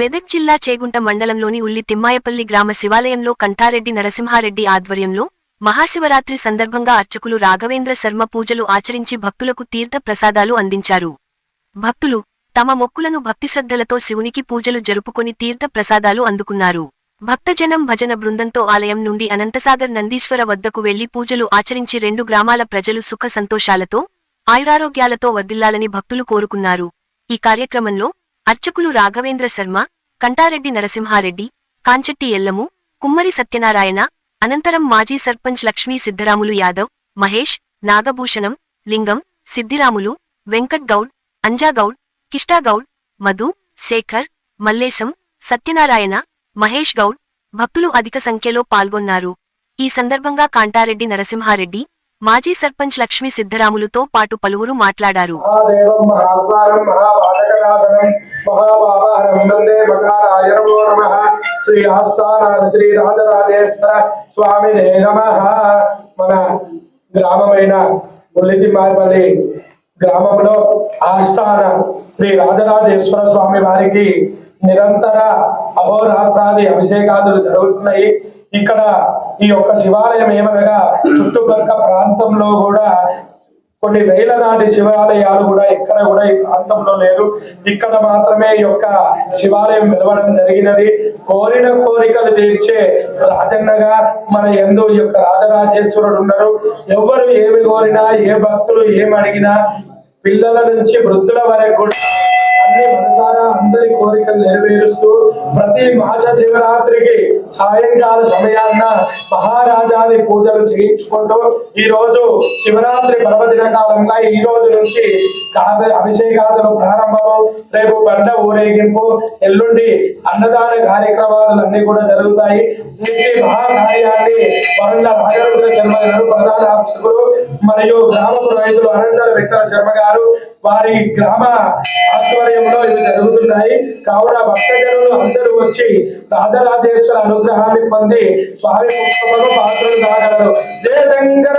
మెదక్ జిల్లా చేగుంట మండలంలోని ఉల్లి తిమ్మాయపల్లి గ్రామ శివాలయంలో కంఠారెడ్డి నరసింహారెడ్డి ఆధ్వర్యంలో మహాశివరాత్రి సందర్భంగా అర్చకులు రాఘవేంద్ర శర్మ పూజలు ఆచరించి భక్తులకు తీర్థ ప్రసాదాలు అందించారు. భక్తులు తమ మొక్కులను భక్తిశ్రద్ధలతో శివునికి పూజలు జరుపుకొని తీర్థ ప్రసాదాలు అందుకున్నారు. భక్తజనం భజన బృందంతో ఆలయం నుండి అనంతసాగర్ నందీశ్వర వద్దకు వెళ్ళి పూజలు ఆచరించి రెండు గ్రామాల ప్రజలు సుఖ సంతోషాలతో ఆయురారోగ్యాలతో వర్దిల్లాలని భక్తులు కోరుకున్నారు. ఈ కార్యక్రమంలో అర్చకులు రాఘవేంద్ర శర్మ కంటారెడ్డి నరసింహారెడ్డి కాంచెట్టి ఎల్లము కుమ్మరి సత్యనారాయణ అనంతరం మాజీ సర్పంచ్ లక్ష్మీ సిద్ధరాములు యాదవ్ మహేష్ నాగభూషణం లింగం సిద్దిరాములు వెంకట్ గౌడ్ అంజాగౌడ్ కిష్టాగౌడ్ మధు శేఖర్ మల్లేశం సత్యనారాయణ మహేష్ గౌడ్ భక్తులు అధిక సంఖ్యలో పాల్గొన్నారు. ఈ సందర్భంగా కాంటారెడ్డి నరసింహారెడ్డి మాజీ సర్పంచ్ లక్ష్మీ సిద్ధరాములుతో పాటు పలువురు మాట్లాడారు. శ్రీ ఆస్థానాథ శ్రీ మన గ్రామమైన ముల్లితిమ్మారిపల్లి గ్రామంలో ఆస్థాన శ్రీ రాజరాజేశ్వర స్వామి వారికి నిరంతర అహోరాత్రాది అభిషేకాదులు జరుగుతున్నాయి. ఇక్కడ ఈ యొక్క శివాలయం ఏమనగా చుట్టుపక్క ప్రాంతంలో కూడా కొన్ని వేల నాటి శివాలయాలు కూడా ఎక్కడ కూడా ఈ ప్రాంతంలో లేదు. ఇక్కడ మాత్రమే ఈ యొక్క శివాలయం వెలవడం జరిగినది. కోరిన కోరికలు తీర్చే రాజన్నగా మన ఎందు ఈ యొక్క రాజరాజేశ్వరుడు ఉన్నారు ఎవరు ఏమి కోరినా ఏ భక్తులు ఏమి అడిగినా పిల్లల నుంచి వృద్ధుల వరకు కూడా మనసారా అందరి కోరికలు నెరవేరుస్తూ ప్రతి మాస శివరాత్రికి సాయంకాల సమయాన్న మహారాజాని పూజలు చేయించుకుంటూ ఈ రోజు శివరాత్రి పర్వదిన కాలంగా ఈ రోజు నుంచి కాద- అభిషేకాదులు ప్రారంభము. రేపు బండ ఊరేగింపు ఎల్లుండి అన్నదాన కార్యక్రమాలు అన్ని కూడా జరుగుతాయి. మహాకార్యాన్ని వరుణ రాజరుద్ర శర్మ ప్రధాన అర్చకులు మరియు గ్రామపు రైతులు అనంతర వెంకట శర్మ గారు వారి గ్రామ ఆధ్వర్యంలో ఇవి జరుగుతున్నాయి. కావున భక్తజనులు అందరూ వచ్చి రాజరాజేశ్వర అనుగ్రహాన్ని పొంది స్వామి పుష్పములు పాత్రలు కాగలరు జయ శంకర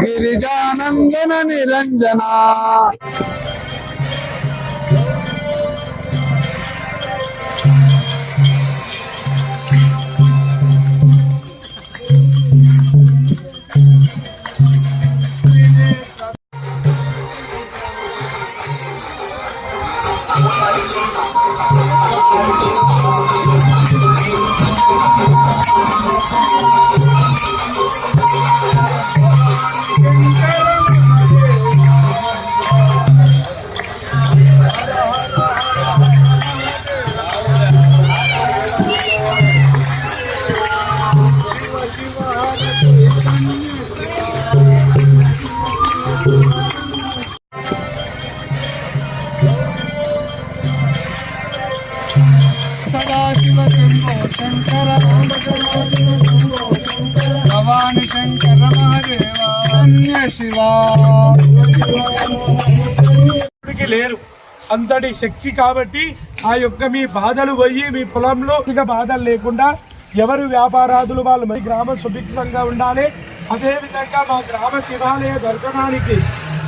గిరిజానందన నిరంజన. శంకర భవాని శంకర మహాదేవ అన్య శివ లేరు. అంతటి శక్తి కాబట్టి ఆ యొక్క మీ బాధలు పోయి మీ పొలంలో ఇక బాధలు లేకుండా ఎవరు వ్యాపారాదులు వాళ్ళు మరి గ్రామం సుభిక్షంగా ఉండాలి. అదేవిధంగా మా గ్రామ శివాలయ దర్శనానికి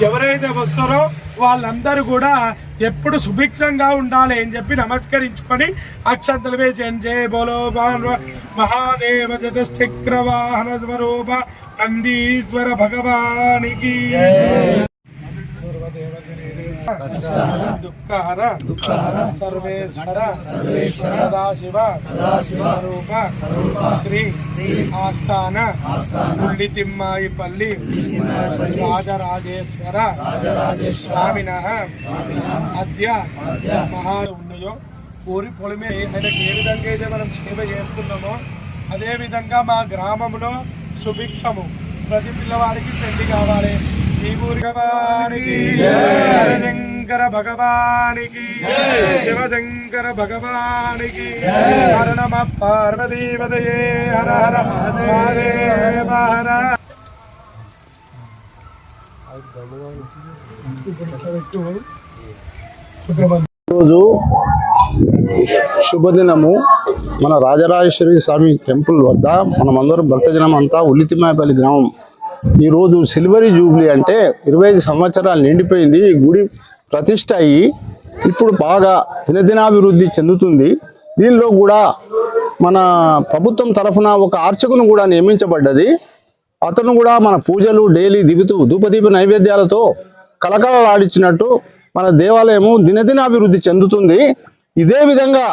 ఎవరైతే వస్తారో వాళ్ళందరూ కూడా ఎప్పుడు సుభిక్షంగా ఉండాలి అని చెప్పి నమస్కరించుకొని అక్షంతలు వేసి జయ బోలో మహాదేవ చతుశ్చక్రవాహన స్వరూప నందీశ్వర భగవానికి. దుఃఖహర సర్వేశ్వర సదాశివ స్వరూప శ్రీ ఆస్థాన ముల్లితిమ్మాయిపల్లి రాజరాజేశ్వర స్వామిన అద్య మహా ఉన్నాయో ఊరి పొలిమే ఆయనకి ఏ విధంగా అయితే మనం సేవ చేస్తున్నామో అదేవిధంగా మా గ్రామంలో సుభిక్షము ప్రతి పిల్లవాడికి పెళ్ళి కావాలి ఈ ఊరి వారికి శంకర భగవానికి శివశంకర భగవానికి హర నమ పార్వతీపదయే హర హర మహాదేవ హర రోజు శుభదినము. మన రాజరాజేశ్వరి స్వామి టెంపుల్ వద్ద మనమందరం భక్తజనం అంతా ఉల్లితిమాయపల్లి గ్రామం ఈరోజు సిల్వరీ జూబ్లీ అంటే ఇరవై ఐదు సంవత్సరాలు నిండిపోయింది. ఈ గుడి ప్రతిష్ట అయ్యి ఇప్పుడు బాగా దినదినాభివృద్ధి చెందుతుంది. దీనిలో కూడా మన ప్రభుత్వం తరఫున ఒక అర్చకును కూడా నియమించబడ్డది. అతను కూడా మన పూజలు డైలీ దిగుతూ ధూపదీప నైవేద్యాలతో కలకలలాడించినట్టు మన దేవాలయము దినదినాభివృద్ధి చెందుతుంది. ఇదే విధంగా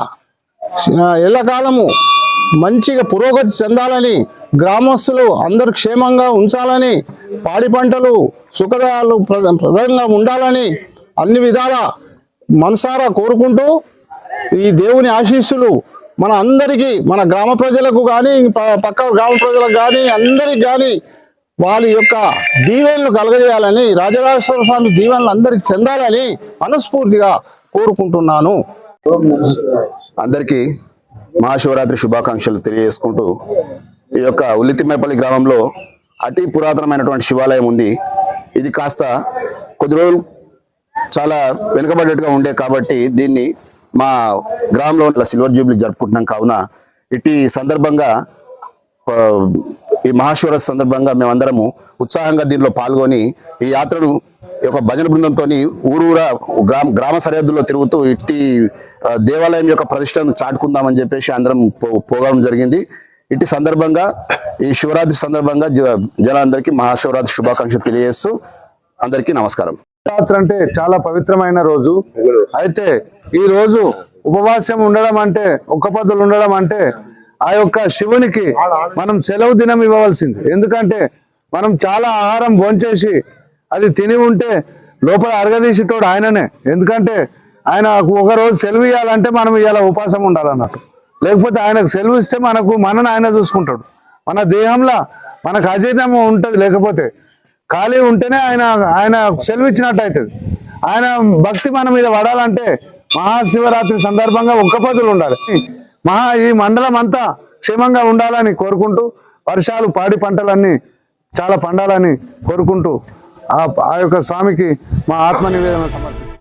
ఎల్లకాలము మంచిగా పురోగతి చెందాలని గ్రామస్తులు అందరు క్షేమంగా ఉంచాలని పాడి పంటలు సుఖదాలు ప్రధానంగా ఉండాలని అన్ని విధాల మనసారా కోరుకుంటూ ఈ దేవుని ఆశీస్సులు మన అందరికీ మన గ్రామ ప్రజలకు కానీ పక్క గ్రామ ప్రజలకు కానీ అందరికి కానీ వాళ్ళ యొక్క దీవెనలు కలగజేయాలని రాజరాజేశ్వర స్వామి దీవెనలు అందరికి చెందాలని మనస్ఫూర్తిగా కోరుకుంటున్నాను. అందరికీ మహాశివరాత్రి శుభాకాంక్షలు తెలియజేసుకుంటూ ఈ యొక్క ఉల్లితిమ్మేపల్లి గ్రామంలో అతి పురాతనమైనటువంటి శివాలయం ఉంది. ఇది కాస్త కొద్ది రోజులు చాలా వెనుకబడ్డట్టుగా ఉండే కాబట్టి దీన్ని మా గ్రామంలో ఉన్న సిల్వర్ జూబ్లీ జరుపుకుంటున్నాం. కావున ఇట్టి సందర్భంగా ఈ మహాశివర సందర్భంగా మేమందరము ఉత్సాహంగా దీనిలో పాల్గొని ఈ యాత్రను ఈ యొక్క భజన బృందంతో ఊరూరా గ్రామ గ్రామ సరిహద్దుల్లో తిరుగుతూ ఇట్టి దేవాలయం యొక్క ప్రతిష్టను చాటుకుందామని చెప్పేసి అందరం పో- జరిగింది. ఇట్టి సందర్భంగా ఈ శివరాత్రి సందర్భంగా జ- జనాలందరికీ మహాశివరాత్రి శుభాకాంక్షలు తెలియజేస్తూ అందరికీ నమస్కారం. శివరాత్రి అంటే చాలా పవిత్రమైన రోజు. అయితే ఈ రోజు ఉపవాసం ఉండడం అంటే ఒక్క పద్ధతులు ఉండడం అంటే ఆ యొక్క శివునికి మనం సెలవు దినం ఇవ్వవలసింది. ఎందుకంటే మనం చాలా ఆహారం భోంచేసి అది తిని ఉంటే లోపల అరగదీసేటోడు ఆయననే. ఎందుకంటే ఆయన ఒక రోజు సెలవు ఇవ్వాలంటే మనం ఇవాళ ఉపాసం ఉండాలన్నట్టు. లేకపోతే ఆయనకు సెలవు ఇస్తే మనకు మనని ఆయన చూసుకుంటాడు. మన దేహంలో మనకు అజీర్ణం ఉంటుంది లేకపోతే ఖాళీ ఉంటేనే ఆయన ఆయన సెలవు ఇచ్చినట్టు అవుతుంది. ఆయన భక్తి మన మీద పడాలంటే మహాశివరాత్రి సందర్భంగా ఒక్క పదులు ఉండాలి. మహా ఈ మండలం అంతా క్షేమంగా ఉండాలని కోరుకుంటూ వర్షాలు పాడి పంటలన్నీ చాలా పండాలని కోరుకుంటూ ఆ ఆ యొక్క స్వామికి మా ఆత్మ నివేదన సమర్పిస్తాం.